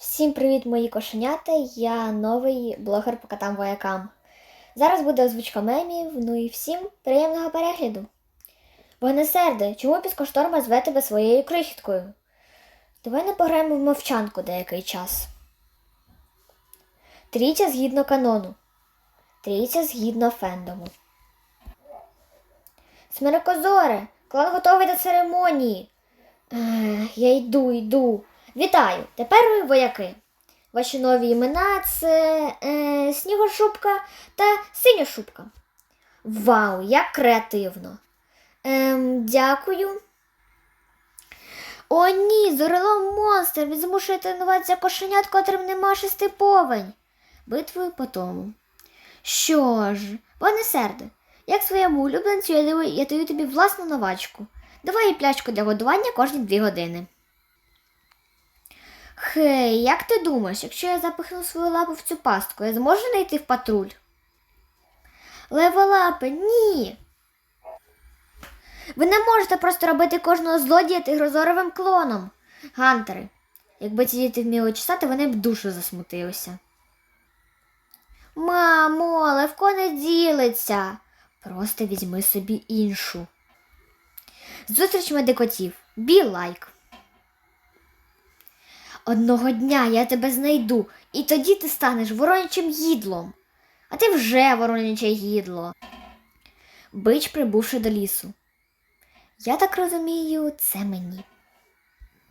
Всім привіт, мої кошенята! Я новий блогер по котам воякам. Зараз буде озвучка мемів, ну і всім приємного перегляду. Вогнесерде, чому піскошторма зве тебе своєю крихіткою? Давай не пограємо в мовчанку деякий час. Трійця згідно канону. Трійця згідно фендому. Смирекозоре, клан готовий до церемонії. Ех, я йду, йду. Вітаю! Тепер ви вояки. Ваші нові імена це е, Снігошубка та Синьошубка. Вау, як креативно! Ем, дякую. О, ні, зорелом монстр. Він змушує тренуватися кошенят, котрим нема шести повень. Битвою по тому. Що ж, пане серде, як своєму улюбленцю я даю, тобі власну новачку. Давай їй пляшку для годування кожні дві години. Хей, як ти думаєш, якщо я запихну свою лапу в цю пастку, я зможу знайти в патруль? Леволапе, ні. Ви не можете просто робити кожного злодія тигрозоровим клоном. Гантери, якби ці діти вміли чесати, вони б душу засмутилися. Мамо, Левко не ділиться. Просто візьми собі іншу. Зустріч медикотів. Бі лайк. Одного дня я тебе знайду, і тоді ти станеш воронячим гідлом. А ти вже вороняче гідло. Бич прибувши до лісу. Я так розумію, це мені.